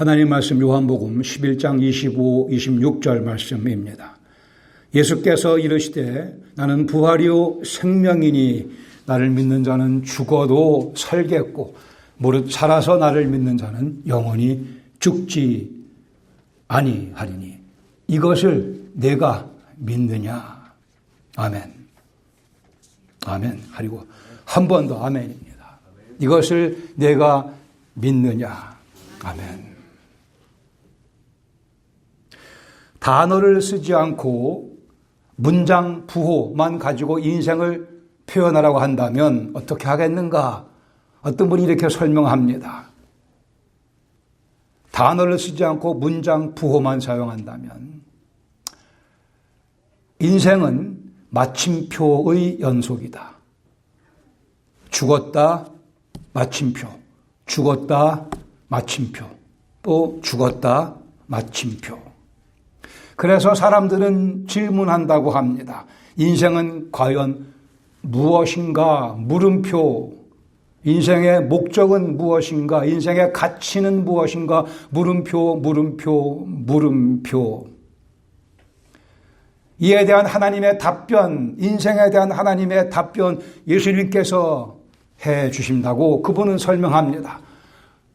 하나님 말씀 요한복음 11장 25, 26절 말씀입니다. 예수께서 이르시되 나는 부활이요 생명이니 나를 믿는 자는 죽어도 살겠고 무릇 살아서 나를 믿는 자는 영원히 죽지 아니하리니 이것을 내가 믿느냐? 아멘. 아멘. 하리고 한 번 더 아멘입니다. 이것을 내가 믿느냐? 아멘 단어를 쓰지 않고 문장 부호만 가지고 인생을 표현하라고 한다면 어떻게 하겠는가? 어떤 분이 이렇게 설명합니다. 단어를 쓰지 않고 문장 부호만 사용한다면 인생은 마침표의 연속이다. 죽었다, 마침표. 죽었다, 마침표. 또 죽었다, 마침표. 그래서 사람들은 질문한다고 합니다. 인생은 과연 무엇인가? 물음표. 인생의 목적은 무엇인가? 인생의 가치는 무엇인가? 물음표, 물음표, 물음표. 이에 대한 하나님의 답변, 인생에 대한 하나님의 답변 예수님께서 해 주신다고 그분은 설명합니다.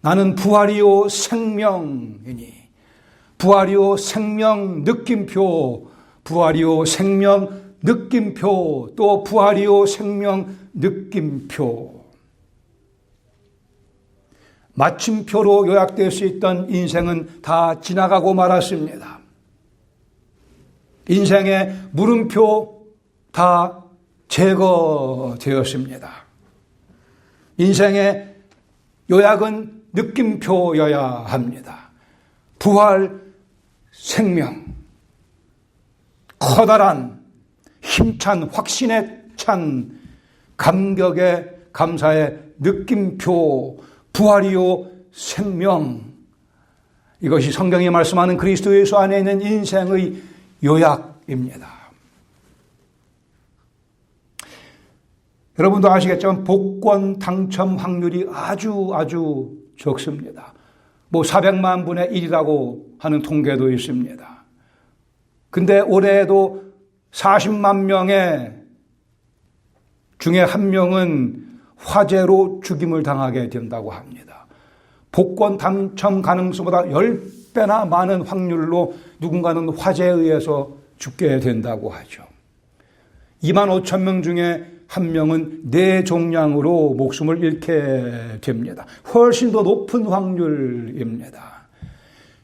나는 부활이요 생명이니 부활이요 생명 느낌표, 부활이요 생명 느낌표, 또 부활이요 생명 느낌표. 마침표로 요약될 수 있던 인생은 다 지나가고 말았습니다. 인생의 물음표 다 제거되었습니다. 인생의 요약은 느낌표여야 합니다. 부활 생명, 커다란 힘찬 확신에 찬 감격의 감사의 느낌표, 부활이요 생명. 이것이 성경이 말씀하는 그리스도 예수 안에 있는 인생의 요약입니다. 여러분도 아시겠지만 복권 당첨 확률이 아주 아주 적습니다. 뭐 400만 분의 1이라고 하는 통계도 있습니다. 근데 올해에도 40만 명의 중에 한 명은 화재로 죽임을 당하게 된다고 합니다. 복권 당첨 가능성보다 10배나 많은 확률로 누군가는 화재에 의해서 죽게 된다고 하죠. 2만 5천 명 중에 한 명은 뇌종양으로 목숨을 잃게 됩니다. 훨씬 더 높은 확률입니다.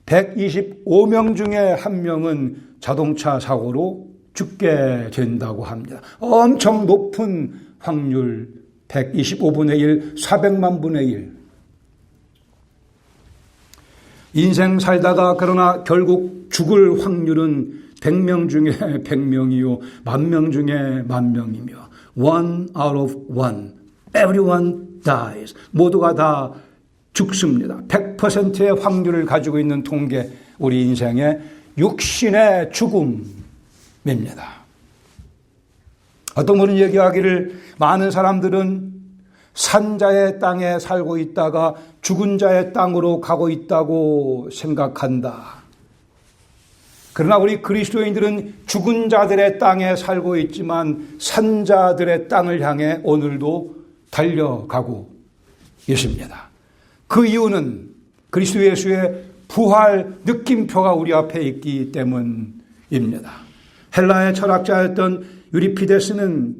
125명 중에 한 명은 자동차 사고로 죽게 된다고 합니다. 엄청 높은 확률 125분의 1, 400만 분의 1. 인생 살다가 그러나 결국 죽을 확률은 100명 중에 100명이요, 만 명 중에 만 명이며, one out of one. everyone dies. 모두가 다 죽습니다. 100%의 확률을 가지고 있는 통계, 우리 인생의 육신의 죽음입니다. 어떤 분은 얘기하기를 많은 사람들은 산자의 땅에 살고 있다가 죽은 자의 땅으로 가고 있다고 생각한다. 그러나 우리 그리스도인들은 죽은 자들의 땅에 살고 있지만 산 자들의 땅을 향해 오늘도 달려가고 있습니다. 그 이유는 그리스도 예수의 부활 느낌표가 우리 앞에 있기 때문입니다. 헬라의 철학자였던 유리피데스는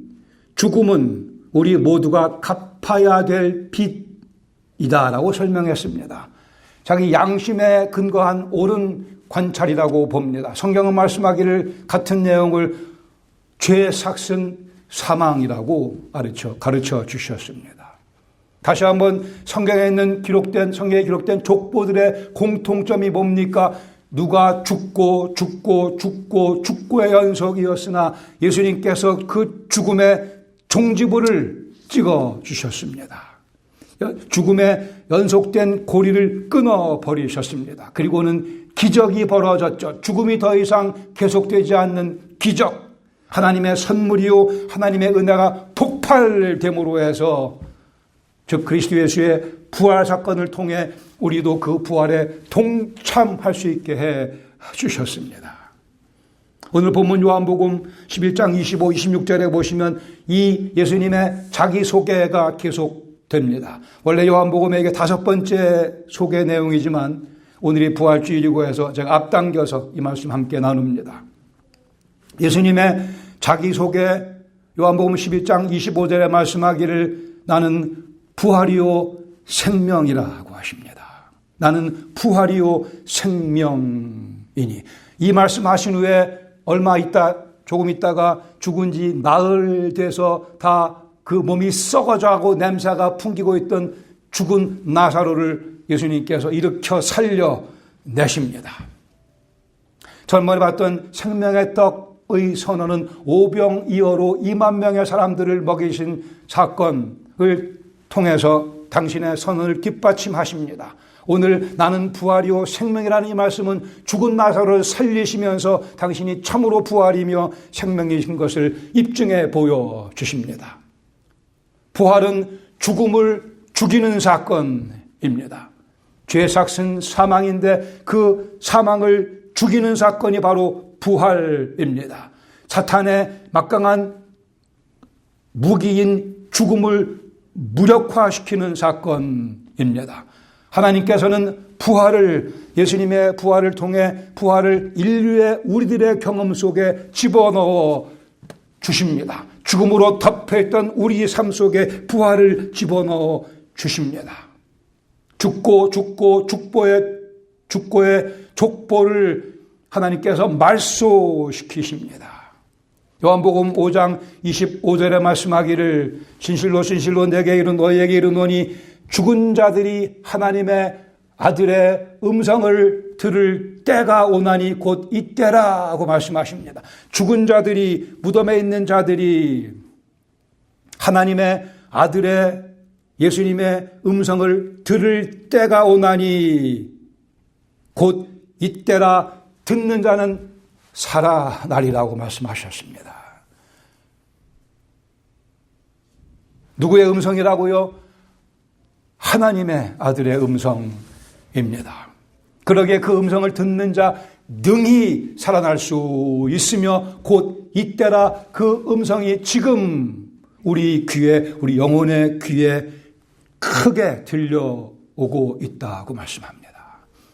죽음은 우리 모두가 갚아야 될 빚이다라고 설명했습니다. 자기 양심에 근거한 옳은 관찰이라고 봅니다. 성경은 말씀하기를 같은 내용을 죄의 삭은 사망이라고 가르쳐, 가르쳐 주셨습니다. 다시 한번 성경에 있는 기록된, 성경에 기록된 족보들의 공통점이 뭡니까? 누가 죽고, 죽고, 죽고, 죽고의 연속이었으나 예수님께서 그 죽음의 종지부를 찍어 주셨습니다. 죽음의 연속된 고리를 끊어 버리셨습니다. 그리고는 기적이 벌어졌죠. 죽음이 더 이상 계속되지 않는 기적. 하나님의 선물이요. 하나님의 은혜가 폭발됨으로 해서 즉 그리스도 예수의 부활 사건을 통해 우리도 그 부활에 동참할 수 있게 해 주셨습니다. 오늘 본문 요한복음 11장 25, 26절에 보시면 이 예수님의 자기소개가 계속 됩니다. 원래 요한복음에게 다섯 번째 소개 내용이지만 오늘이 부활주일이고 해서 제가 앞당겨서 이 말씀 함께 나눕니다. 예수님의 자기소개 요한복음 11장 25절에 말씀하기를 나는 부활이요 생명이라고 하십니다. 나는 부활이요 생명이니 이 말씀하신 후에 얼마 있다 조금 있다가 죽은 지 나흘 돼서 다 그 몸이 썩어져가고 냄새가 풍기고 있던 죽은 나사로를 예수님께서 일으켜 살려 내십니다. 젊은이 봤던 생명의 떡의 선언은 오병이어로 2만 명의 사람들을 먹이신 사건을 통해서 당신의 선언을 뒷받침하십니다. 오늘 나는 부활이요 생명이라는 이 말씀은 죽은 나사로를 살리시면서 당신이 참으로 부활이며 생명이신 것을 입증해 보여 주십니다. 부활은 죽음을 죽이는 사건입니다. 죄 삭은 사망인데 그 사망을 죽이는 사건이 바로 부활입니다. 사탄의 막강한 무기인 죽음을 무력화시키는 사건입니다. 하나님께서는 부활을 예수님의 부활을 통해 부활을 인류의 우리들의 경험 속에 집어넣어 주십니다. 죽음으로 덮여있던 우리의 삶 속에 부활을 집어넣어 주십니다. 죽고 죽고 죽보의 죽고의 족보를 하나님께서 말소시키십니다. 요한복음 5장 25절에 말씀하기를 진실로 진실로 내게 이르 너희에게 이르노니 죽은 자들이 하나님의 아들의 음성을 들을 때가 오나니 곧 이때라고 말씀하십니다. 죽은 자들이 무덤에 있는 자들이 하나님의 아들의 예수님의 음성을 들을 때가 오나니 곧 이때라 듣는 자는 살아나리라고 말씀하셨습니다. 누구의 음성이라고요? 하나님의 아들의 음성 입니다. 그러기에 그 음성을 듣는 자 능히 살아날 수 있으며 곧 이때라 그 음성이 지금 우리 귀에, 우리 영혼의 귀에 크게 들려오고 있다고 말씀합니다.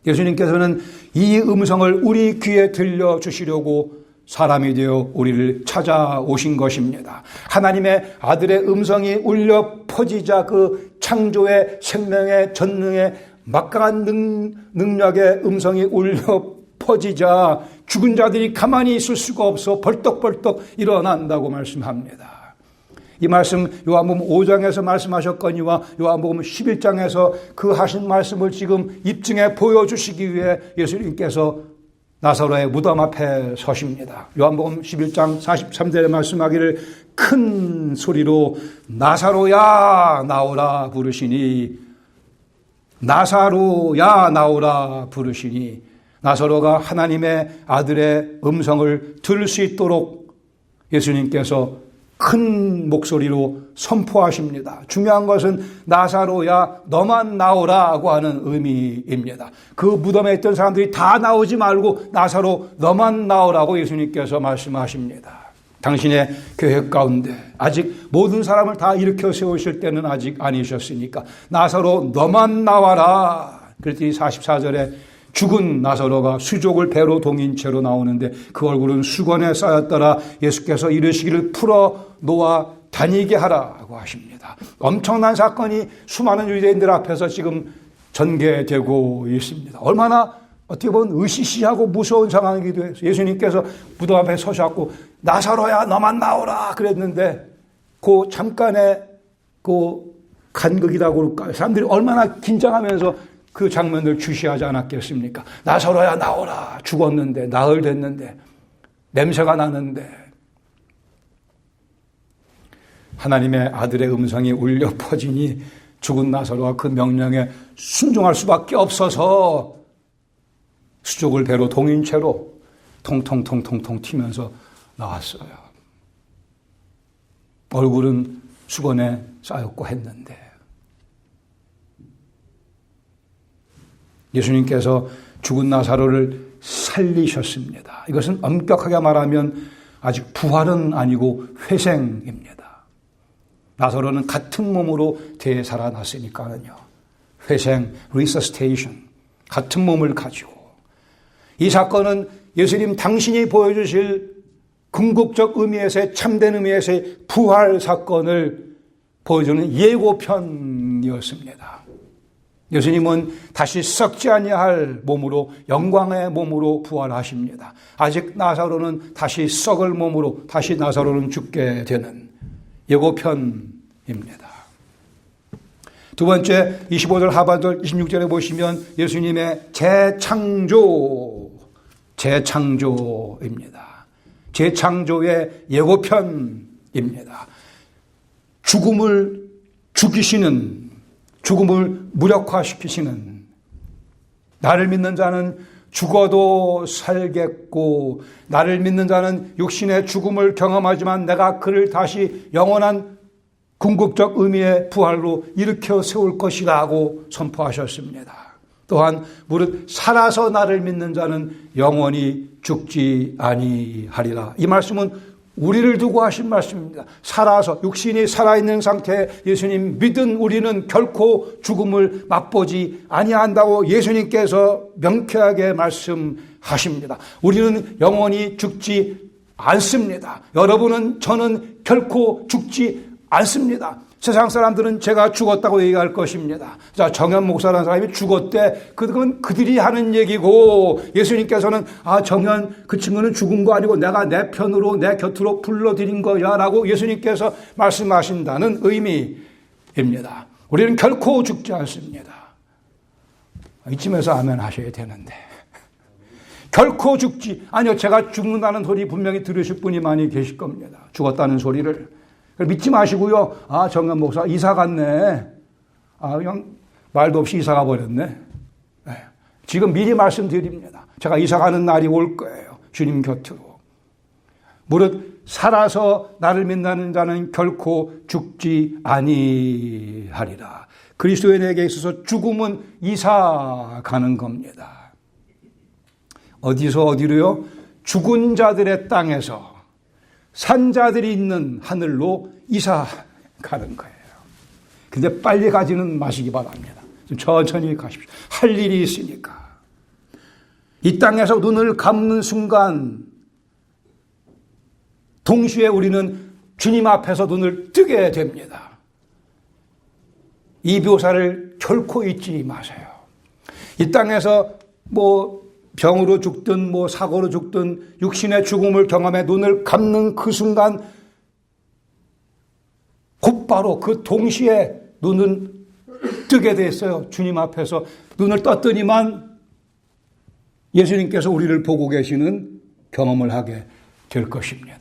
예수님께서는 이 음성을 우리 귀에 들려주시려고 사람이 되어 우리를 찾아오신 것입니다. 하나님의 아들의 음성이 울려 퍼지자 그 창조의 생명의 전능의 막강한 능, 능력의 음성이 울려 퍼지자 죽은 자들이 가만히 있을 수가 없어 벌떡벌떡 일어난다고 말씀합니다. 이 말씀 요한복음 5장에서 말씀하셨거니와 요한복음 11장에서 그 하신 말씀을 지금 입증해 보여주시기 위해 예수님께서 나사로의 무덤 앞에 서십니다. 요한복음 11장 43절에 말씀하기를 큰 소리로 나사로야 나오라 부르시니 나사로야 나오라 부르시니 나사로가 하나님의 아들의 음성을 들을 수 있도록 예수님께서 큰 목소리로 선포하십니다. 중요한 것은 나사로야 너만 나오라고 하는 의미입니다. 그 무덤에 있던 사람들이 다 나오지 말고 나사로 너만 나오라고 예수님께서 말씀하십니다. 당신의 계획 가운데 아직 모든 사람을 다 일으켜 세우실 때는 아직 아니셨으니까 나사로 너만 나와라. 그랬더니 44절에 죽은 나사로가 수족을 배로 동인 채로 나오는데 그 얼굴은 수건에 쌓였더라 예수께서 이르시기를 풀어 놓아 다니게 하라고 하십니다. 엄청난 사건이 수많은 유대인들 앞에서 지금 전개되고 있습니다. 얼마나 어떻게 보면 의시시하고 무서운 상황이기도 해서 예수님께서 무덤 앞에 서셨고 나사로야 너만 나오라 그랬는데 그 잠깐의 그 간극이라고 그럴까요? 사람들이 얼마나 긴장하면서 그 장면을 주시하지 않았겠습니까? 나서로야 나오라. 죽었는데, 나흘 됐는데, 냄새가 나는데. 하나님의 아들의 음성이 울려 퍼지니 죽은 나사로가 그 명령에 순종할 수밖에 없어서 수족을 배로 동인 채로 통통통통통 튀면서 나왔어요. 얼굴은 수건에 쌓였고 했는데. 예수님께서 죽은 나사로를 살리셨습니다. 이것은 엄격하게 말하면 아직 부활은 아니고 회생입니다. 나사로는 같은 몸으로 되살아났으니까는요. 회생, resuscitation. 같은 몸을 가지고 이 사건은 예수님 당신이 보여주실 궁극적 의미에서의 참된 의미에서의 부활 사건을 보여주는 예고편이었습니다. 예수님은 다시 썩지 아니할 몸으로 영광의 몸으로 부활하십니다. 아직 나사로는 다시 썩을 몸으로 다시 나사로는 죽게 되는 예고편입니다. 두 번째 25절 하반절 26절에 보시면 예수님의 재창조 재창조입니다. 재창조의 예고편입니다. 죽음을 죽이시는 죽음을 무력화시키시는 나를 믿는 자는 죽어도 살겠고 나를 믿는 자는 육신의 죽음을 경험하지만 내가 그를 다시 영원한 궁극적 의미의 부활로 일으켜 세울 것이라고 선포하셨습니다. 또한 무릇 살아서 나를 믿는 자는 영원히 죽지 아니하리라. 이 말씀은 우리를 두고 하신 말씀입니다. 살아서 육신이 살아있는 상태에 예수님 믿은 우리는 결코 죽음을 맛보지 아니한다고 예수님께서 명쾌하게 말씀하십니다. 우리는 영원히 죽지 않습니다. 여러분은 저는 결코 죽지 않습니다. 세상 사람들은 제가 죽었다고 얘기할 것입니다. 자, 정현 목사라는 사람이 죽었대. 그건 그들이 하는 얘기고 예수님께서는 아, 정현 그 친구는 죽은 거 아니고 내가 내 편으로 내 곁으로 불러들인 거야라고 예수님께서 말씀하신다는 의미입니다. 우리는 결코 죽지 않습니다. 이쯤에서 아멘 하셔야 되는데. 결코 죽지. 아니요, 제가 죽는다는 소리 분명히 들으실 분이 많이 계실 겁니다. 죽었다는 소리를. 믿지 마시고요. 아, 정현 목사 이사 갔네. 아, 그냥 말도 없이 이사 가버렸네. 네. 지금 미리 말씀드립니다. 제가 이사 가는 날이 올 거예요. 주님 곁으로. 무릇 살아서 나를 믿는 자는 결코 죽지 아니하리라. 그리스도인에게 있어서 죽음은 이사 가는 겁니다. 어디서 어디로요? 죽은 자들의 땅에서 산자들이 있는 하늘로 이사 가는 거예요. 근데 빨리 가지는 마시기 바랍니다. 좀 천천히 가십시오. 할 일이 있으니까. 이 땅에서 눈을 감는 순간, 동시에 우리는 주님 앞에서 눈을 뜨게 됩니다. 이 묘사를 결코 잊지 마세요. 이 땅에서 뭐 병으로 죽든 뭐 사고로 죽든 육신의 죽음을 경험해 눈을 감는 그 순간 곧바로 그 동시에 눈은 뜨게 됐어요. 주님 앞에서 눈을 떴더니만 예수님께서 우리를 보고 계시는 경험을 하게 될 것입니다.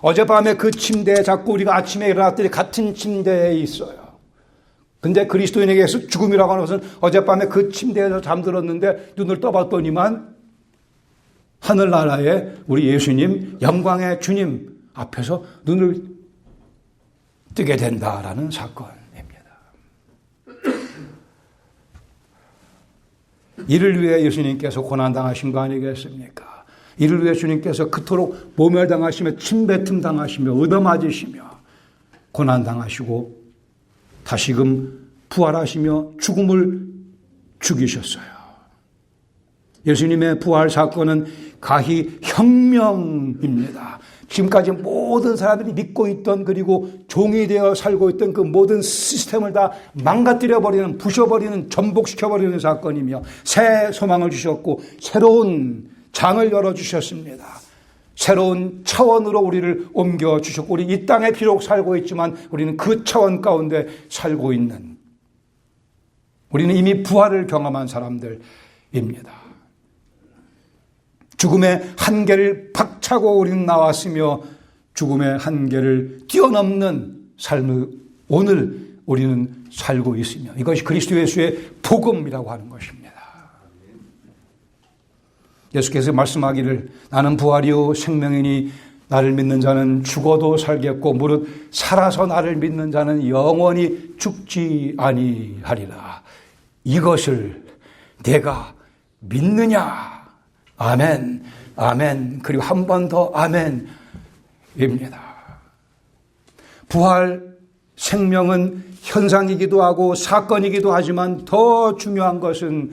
어젯밤에 그 침대에 자꾸 우리가 아침에 일어났더니 같은 침대에 있어요. 근데 그리스도인에게서 죽음이라고 하는 것은 어젯밤에 그 침대에서 잠들었는데 눈을 떠봤더니만 하늘나라에 우리 예수님, 영광의 주님 앞에서 눈을 뜨게 된다라는 사건입니다. 이를 위해 예수님께서 고난당하신 거 아니겠습니까? 이를 위해 주님께서 그토록 모멸당하시며 침뱉음 당하시며 얻어맞으시며 고난당하시고 다시금 부활하시며 죽음을 죽이셨어요. 예수님의 부활 사건은 가히 혁명입니다. 지금까지 모든 사람들이 믿고 있던 그리고 종이 되어 살고 있던 그 모든 시스템을 다 망가뜨려 버리는 부셔 버리는 전복시켜 버리는 사건이며 새 소망을 주셨고 새로운 장을 열어 주셨습니다. 새로운 차원으로 우리를 옮겨 주셨고 우리 이 땅에 비록 살고 있지만 우리는 그 차원 가운데 살고 있는 우리는 이미 부활을 경험한 사람들입니다. 죽음의 한계를 박차고 우리는 나왔으며 죽음의 한계를 뛰어넘는 삶을 오늘 우리는 살고 있으며 이것이 그리스도 예수의 복음이라고 하는 것입니다. 예수께서 말씀하기를 나는 부활이요 생명이니 나를 믿는 자는 죽어도 살겠고 무릇 살아서 나를 믿는 자는 영원히 죽지 아니하리라. 이것을 내가 믿느냐? 아멘, 아멘. 그리고 한 번 더 아멘입니다. 부활 생명은 현상이기도 하고 사건이기도 하지만 더 중요한 것은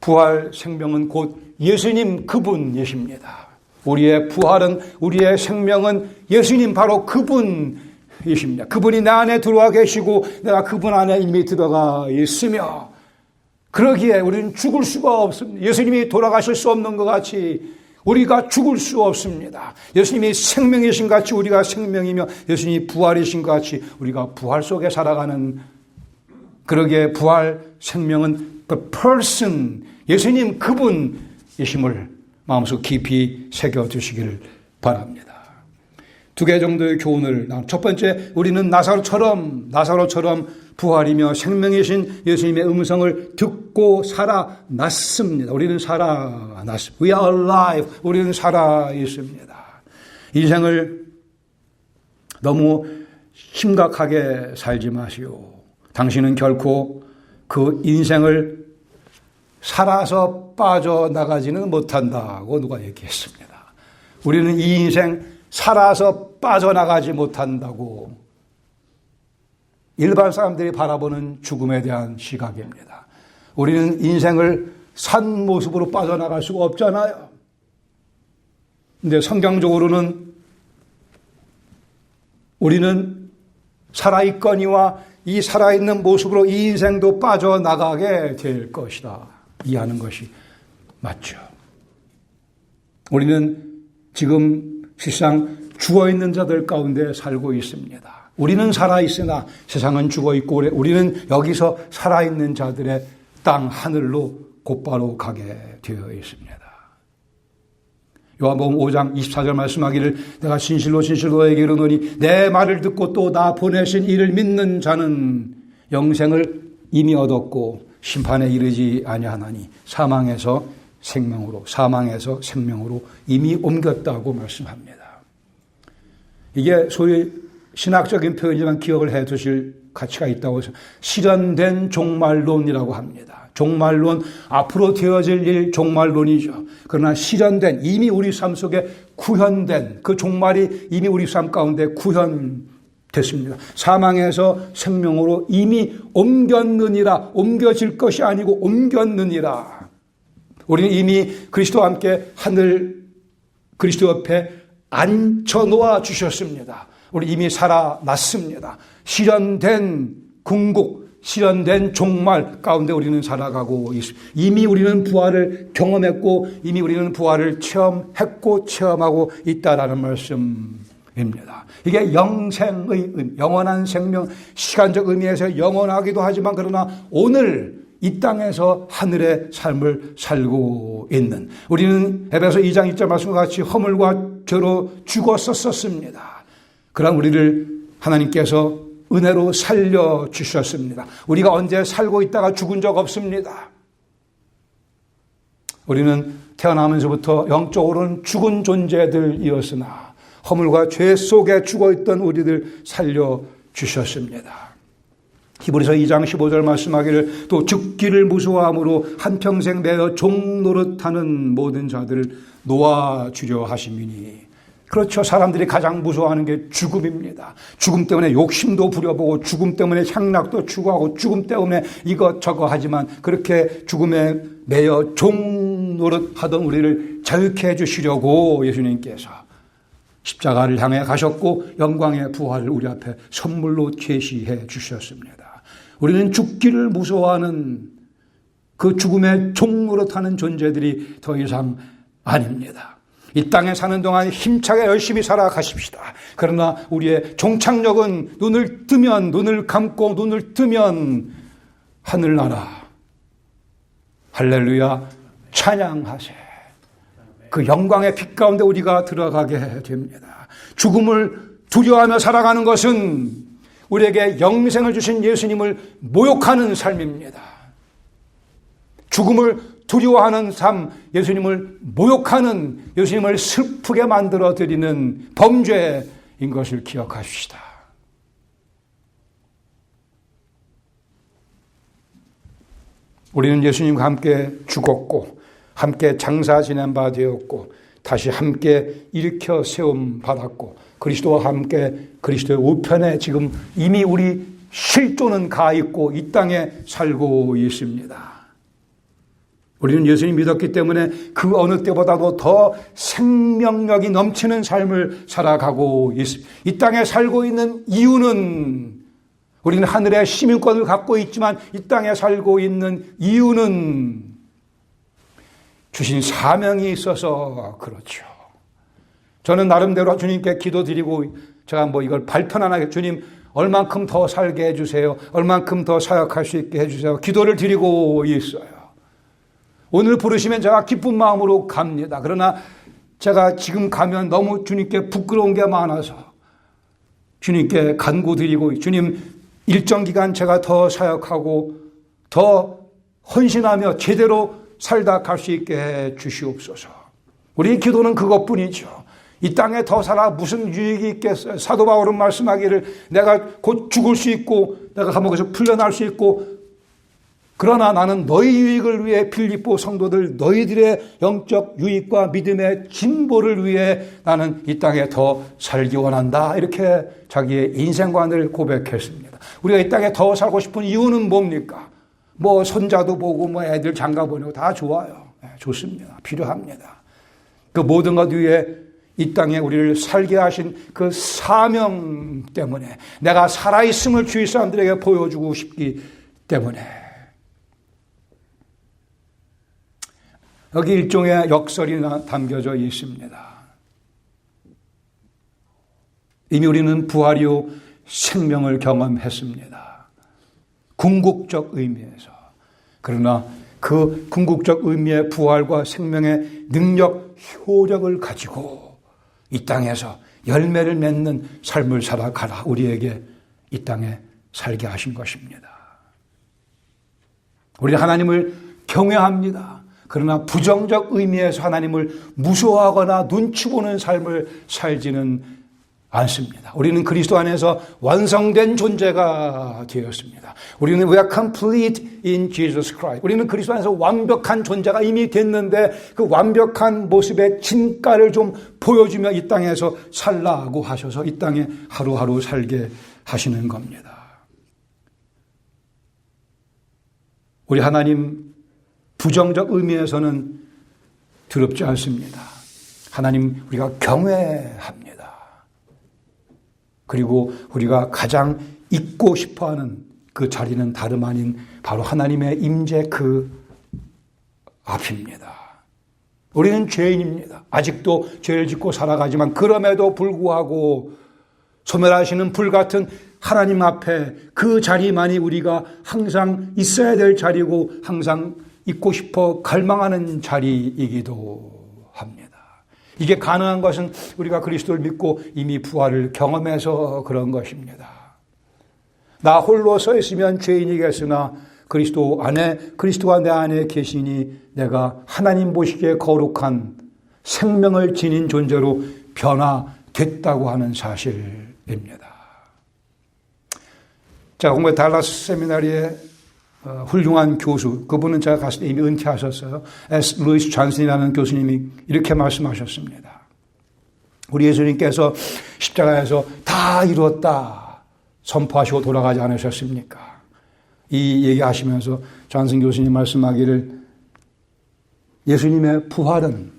부활 생명은 곧 예수님 그분이십니다. 우리의 부활은 우리의 생명은 예수님 바로 그분이십니다. 그분이 내 안에 들어와 계시고 내가 그분 안에 이미 들어가 있으며 그러기에 우리는 죽을 수가 없습니다. 예수님이 돌아가실 수 없는 것 같이 우리가 죽을 수 없습니다. 예수님이 생명이신 같이 우리가 생명이며 예수님이 부활이신 것 같이 우리가 부활 속에 살아가는 그러기에 부활 생명은 the person 예수님 그분이심을 마음속 깊이 새겨 두시기를 바랍니다. 두 개 정도의 교훈을 첫 번째 우리는 나사로처럼 나사로처럼 부활이며 생명이신 예수님의 음성을 듣고 살아났습니다. 우리는 살아났습니다. We are alive. 우리는 살아 있습니다. 인생을 너무 심각하게 살지 마시오. 당신은 결코 그 인생을 살아서 빠져나가지는 못한다고 누가 얘기했습니다. 우리는 이 인생 살아서 빠져나가지 못한다고 일반 사람들이 바라보는 죽음에 대한 시각입니다. 우리는 인생을 산 모습으로 빠져나갈 수가 없잖아요. 근데 성경적으로는 우리는 살아있거니와 이 살아있는 모습으로 이 인생도 빠져나가게 될 것이다. 이해하는 것이 맞죠. 우리는 지금 실상 죽어 있는 자들 가운데 살고 있습니다. 우리는 살아있으나 세상은 죽어 있고 우리는 여기서 살아있는 자들의 땅 하늘로 곧바로 가게 되어 있습니다. 요한복음 5장 24절 말씀하기를 내가 진실로 진실로 너에게 이르노니 내 말을 듣고 또 나 보내신 이를 믿는 자는 영생을 이미 얻었고 심판에 이르지 아니하나니 사망에서 생명으로 사망에서 생명으로 이미 옮겼다고 말씀합니다. 이게 소위 신학적인 표현이지만 기억을 해 두실 가치가 있다고 해서 실현된 종말론이라고 합니다. 종말론, 앞으로 되어질 일 종말론이죠. 그러나 실현된, 이미 우리 삶 속에 구현된 그 종말이 이미 우리 삶 가운데 구현됐습니다. 사망에서 생명으로 이미 옮겼느니라, 옮겨질 것이 아니고 옮겼느니라. 우리는 이미 그리스도와 함께 하늘 그리스도 옆에 앉혀놓아 주셨습니다. 우리 이미 살아났습니다. 실현된 궁극, 실현된 종말 가운데 우리는 살아가고. 이미 우리는 부활을 경험했고, 이미 우리는 부활을 체험했고, 체험하고 있다라는 말씀입니다. 이게 영생의 영원한 생명, 시간적 의미에서 영원하기도 하지만, 그러나 오늘 이 땅에서 하늘의 삶을 살고 있는 우리는 에베소 2장 1절 말씀과 같이 허물과 죄로 죽었었습니다. 그런 우리를 하나님께서 은혜로 살려 주셨습니다. 우리가 언제 살고 있다가 죽은 적 없습니다. 우리는 태어나면서부터 영적으로는 죽은 존재들이었으나 허물과 죄 속에 죽어 있던 우리들 살려 주셨습니다. 히브리서 2장 15절 말씀하기를 또 죽기를 무서워함으로 한평생 매어 종노릇하는 모든 자들을 놓아주려 하심이니 그렇죠. 사람들이 가장 무서워하는 게 죽음입니다. 죽음 때문에 욕심도 부려보고 죽음 때문에 향락도 추구하고 죽음 때문에 이것저것 하지만 그렇게 죽음에 매여 종 노릇 하던 우리를 자유케 해주시려고 예수님께서 십자가를 향해 가셨고 영광의 부활을 우리 앞에 선물로 제시해 주셨습니다. 우리는 죽기를 무서워하는 그 죽음의 종 노릇하는 존재들이 더 이상 아닙니다. 이 땅에 사는 동안 힘차게 열심히 살아가십시다. 그러나 우리의 종착역은 눈을 뜨면, 눈을 감고 눈을 뜨면 하늘나라. 할렐루야. 찬양하세. 그 영광의 빛 가운데 우리가 들어가게 됩니다. 죽음을 두려워하며 살아가는 것은 우리에게 영생을 주신 예수님을 모욕하는 삶입니다. 죽음을 두려워하는 삶, 예수님을 모욕하는, 예수님을 슬프게 만들어 드리는 범죄인 것을 기억하십시다. 우리는 예수님과 함께 죽었고 함께 장사 지낸 바 되었고 다시 함께 일으켜 세움 받았고 그리스도와 함께 그리스도의 우편에 지금 이미 우리 실존은 가 있고 이 땅에 살고 있습니다. 우리는 예수님 믿었기 때문에 그 어느 때보다도 더 생명력이 넘치는 삶을 살아가고 있습니다. 이 땅에 살고 있는 이유는 우리는 하늘의 시민권을 갖고 있지만 이 땅에 살고 있는 이유는 주신 사명이 있어서 그렇죠. 저는 나름대로 주님께 기도드리고 제가 뭐 이걸 발표는 하게 주님 얼만큼 더 살게 해주세요. 얼만큼 더 사역할 수 있게 해주세요. 기도를 드리고 있어요. 오늘 부르시면 제가 기쁜 마음으로 갑니다. 그러나 제가 지금 가면 너무 주님께 부끄러운 게 많아서 주님께 간구드리고 주님 일정 기간 제가 더 사역하고 더 헌신하며 제대로 살다 갈 수 있게 해 주시옵소서. 우리 기도는 그것뿐이죠. 이 땅에 더 살아 무슨 유익이 있겠어요? 사도 바울은 말씀하기를 내가 곧 죽을 수 있고 내가 감옥에서 풀려날 수 있고 그러나 나는 너희 유익을 위해 필리포 성도들 너희들의 영적 유익과 믿음의 진보를 위해 나는 이 땅에 더 살기 원한다. 이렇게 자기의 인생관을 고백했습니다. 우리가 이 땅에 더 살고 싶은 이유는 뭡니까? 뭐 손자도 보고 뭐 애들 장가 보내고 다 좋아요. 네, 좋습니다. 필요합니다. 그 모든 것 위에 이 땅에 우리를 살게 하신 그 사명 때문에 내가 살아있음을 주위 사람들에게 보여주고 싶기 때문에 여기 일종의 역설이 담겨져 있습니다. 이미 우리는 부활이요 생명을 경험했습니다. 궁극적 의미에서. 그러나 그 궁극적 의미의 부활과 생명의 능력, 효력을 가지고 이 땅에서 열매를 맺는 삶을 살아가라. 우리에게 이 땅에 살게 하신 것입니다. 우리 하나님을 경외합니다. 그러나 부정적 의미에서 하나님을 무서워하거나 눈치 보는 삶을 살지는 않습니다. 우리는 그리스도 안에서 완성된 존재가 되었습니다. 우리는 we are complete in Jesus Christ. 우리는 그리스도 안에서 완벽한 존재가 이미 됐는데 그 완벽한 모습의 진가를 좀 보여주며 이 땅에서 살라고 하셔서 이 땅에 하루하루 살게 하시는 겁니다. 우리 하나님 부정적 의미에서는 두렵지 않습니다. 하나님 우리가 경외합니다. 그리고 우리가 가장 잊고 싶어하는 그 자리는 다름 아닌 바로 하나님의 임재 그 앞입니다. 우리는 죄인입니다. 아직도 죄를 짓고 살아가지만 그럼에도 불구하고 소멸하시는 불 같은 하나님 앞에 그 자리만이 우리가 항상 있어야 될 자리고 항상 있고 싶어 갈망하는 자리이기도 합니다. 이게 가능한 것은 우리가 그리스도를 믿고 이미 부활을 경험해서 그런 것입니다. 나 홀로 서 있으면 죄인이겠으나 그리스도 안에 그리스도가 내 안에 계시니 내가 하나님 보시기에 거룩한 생명을 지닌 존재로 변화됐다고 하는 사실입니다. 자, 공부 달라스 세미나리에 어, 훌륭한 교수, 그분은 제가 갔을 때 이미 은퇴하셨어요. 에스 루이스 잔슨이라는 교수님이 이렇게 말씀하셨습니다. 우리 예수님께서 십자가에서 다 이루었다 선포하시고 돌아가지 않으셨습니까? 이 얘기하시면서 잔슨 교수님 말씀하기를 예수님의 부활은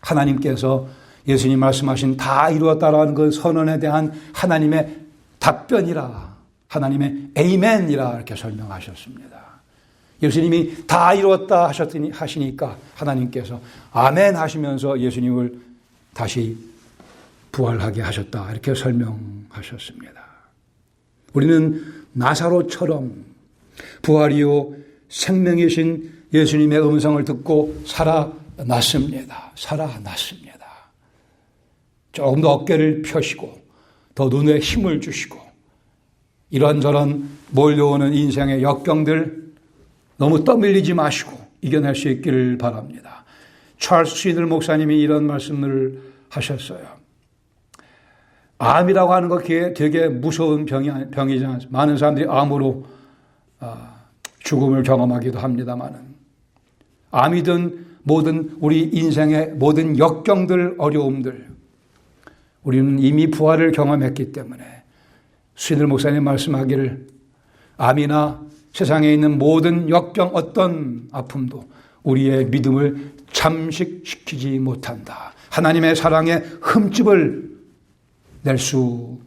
하나님께서 예수님 말씀하신 다 이루었다라는 그 선언에 대한 하나님의 답변이라 하나님의 에이멘이라 이렇게 설명하셨습니다. 예수님이 다 이루었다 하셨더니 하시니까 하나님께서 아멘 하시면서 예수님을 다시 부활하게 하셨다 이렇게 설명하셨습니다. 우리는 나사로처럼 부활이요 생명이신 예수님의 음성을 듣고 살아났습니다. 살아났습니다. 조금 더 어깨를 펴시고 더 눈에 힘을 주시고 이런저런 몰려오는 인생의 역경들 너무 떠밀리지 마시고 이겨낼 수 있기를 바랍니다. 찰스 시들 목사님이 이런 말씀을 하셨어요. 암이라고 하는 것 되게 무서운 병이, 병이지 않습니까? 많은 사람들이 암으로 아, 죽음을 경험하기도 합니다마는 암이든 모든 우리 인생의 모든 역경들, 어려움들 우리는 이미 부활을 경험했기 때문에 수인들 목사님 말씀하기를 암이나 세상에 있는 모든 역경 어떤 아픔도 우리의 믿음을 잠식시키지 못한다. 하나님의 사랑에 흠집을 낼 수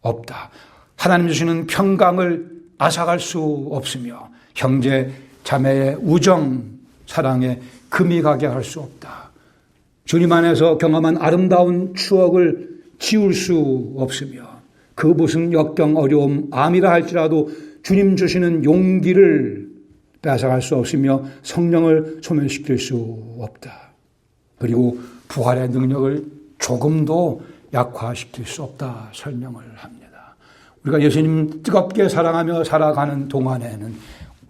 없다. 하나님 주시는 평강을 앗아갈 수 없으며 형제 자매의 우정 사랑에 금이 가게 할 수 없다. 주님 안에서 경험한 아름다운 추억을 지울 수 없으며 그 무슨 역경 어려움 암이라 할지라도 주님 주시는 용기를 뺏어갈 수 없으며 성령을 소멸시킬 수 없다. 그리고 부활의 능력을 조금도 약화시킬 수 없다 설명을 합니다. 우리가 예수님 뜨겁게 사랑하며 살아가는 동안에는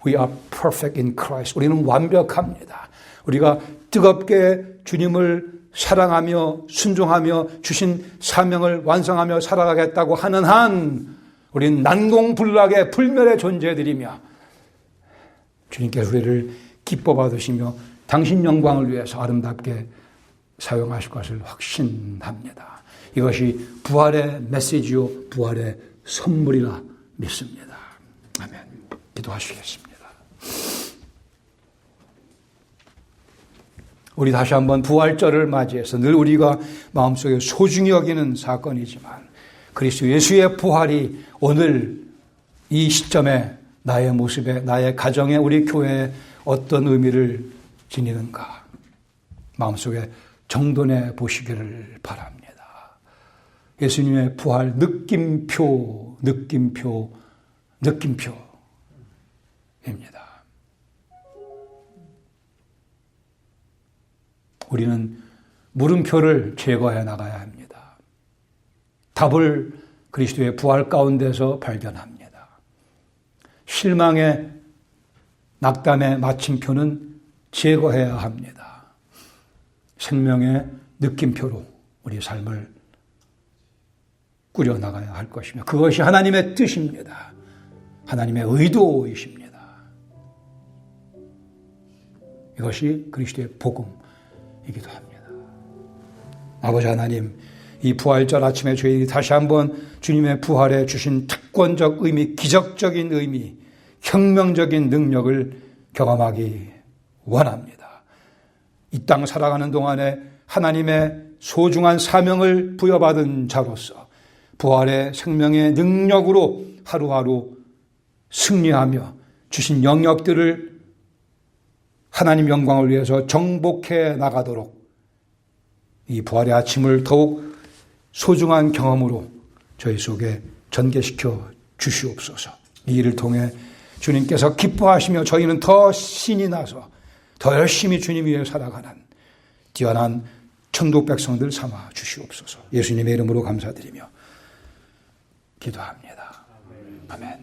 we are perfect in Christ. 우리는 완벽합니다. 우리가 뜨겁게 주님을 사랑하며 순종하며 주신 사명을 완성하며 살아가겠다고 하는 한 우리는 난공불락의 불멸의 존재들이며 주님께서 우리를 기뻐 받으시며 당신 영광을 위해서 아름답게 사용하실 것을 확신합니다. 이것이 부활의 메시지요, 부활의 선물이라 믿습니다. 아멘. 기도하시겠습니다. 우리 다시 한번 부활절을 맞이해서 늘 우리가 마음속에 소중히 여기는 사건이지만 그리스도 예수의 부활이 오늘 이 시점에 나의 모습에 나의 가정에 우리 교회에 어떤 의미를 지니는가 마음속에 정돈해 보시기를 바랍니다. 예수님의 부활 느낌표, 느낌표, 느낌표입니다. 우리는 물음표를 제거해 나가야 합니다. 답을 그리스도의 부활 가운데서 발견합니다. 실망의 낙담의 마침표는 제거해야 합니다. 생명의 느낌표로 우리 삶을 꾸려나가야 할 것이며 그것이 하나님의 뜻입니다. 하나님의 의도이십니다. 이것이 그리스도의 복음 이기도 합니다. 아버지 하나님, 이 부활절 아침에 저희들이 다시 한번 주님의 부활에 주신 특권적 의미, 기적적인 의미, 혁명적인 능력을 경험하기 원합니다. 이 땅 살아가는 동안에 하나님의 소중한 사명을 부여받은 자로서 부활의 생명의 능력으로 하루하루 승리하며 주신 영역들을 하나님 영광을 위해서 정복해 나가도록 이 부활의 아침을 더욱 소중한 경험으로 저희 속에 전개시켜 주시옵소서. 이 일을 통해 주님께서 기뻐하시며 저희는 더 신이 나서 더 열심히 주님 위해 살아가는 뛰어난 천국 백성들 삼아 주시옵소서. 예수님의 이름으로 감사드리며 기도합니다. 아멘.